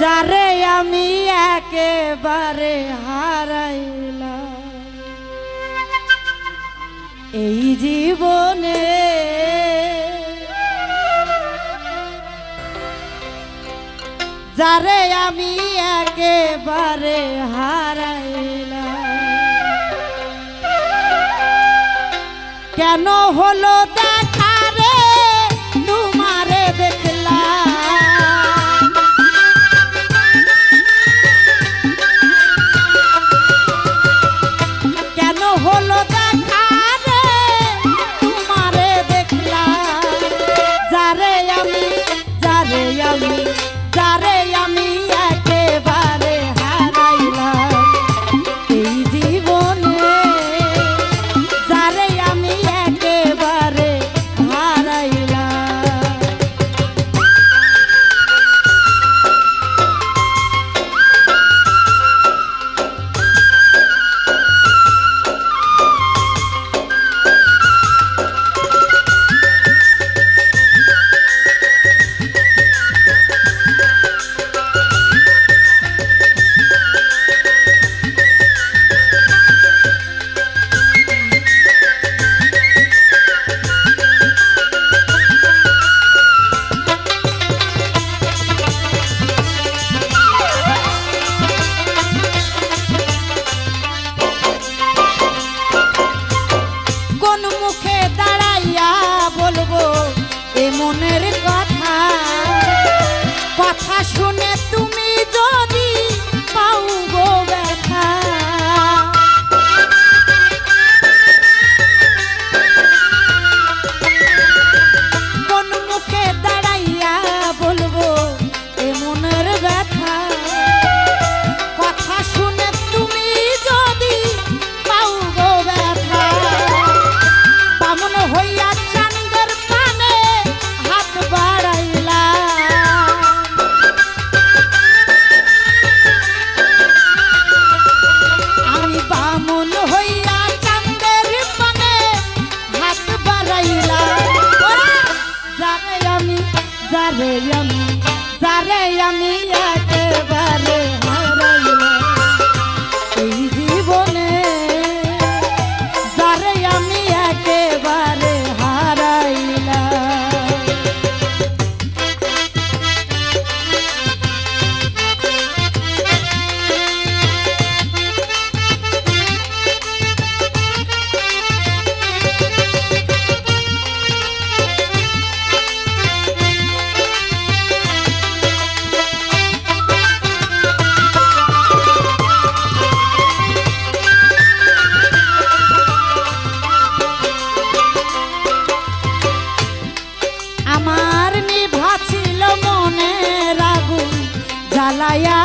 যারে আমি একেবারে হারাইলা এই জীবনে যারে আমি একেবারে হারাইলা কেন হলো দেখা রে? raya.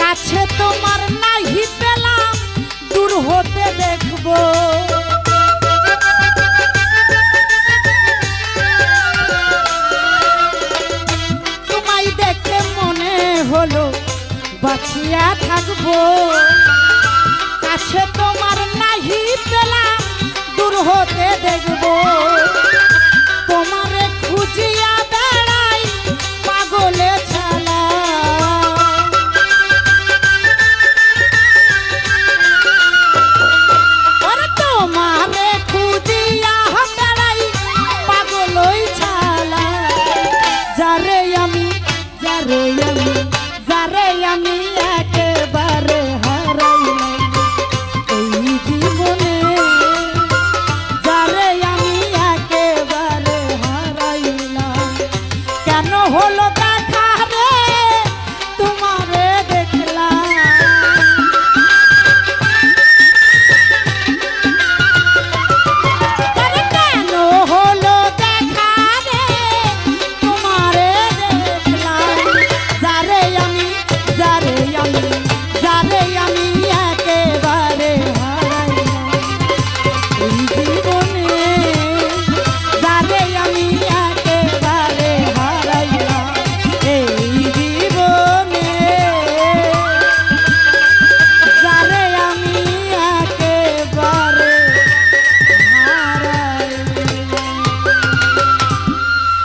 কাছে তোমার নাহি পেলা দূর হতে দেখব। তোমায় দেখে মনে হলো, বাঁচিয়া থাকব। কাছে তোমার নাহি পেলাম, দূর হতে দেখব। Thank you.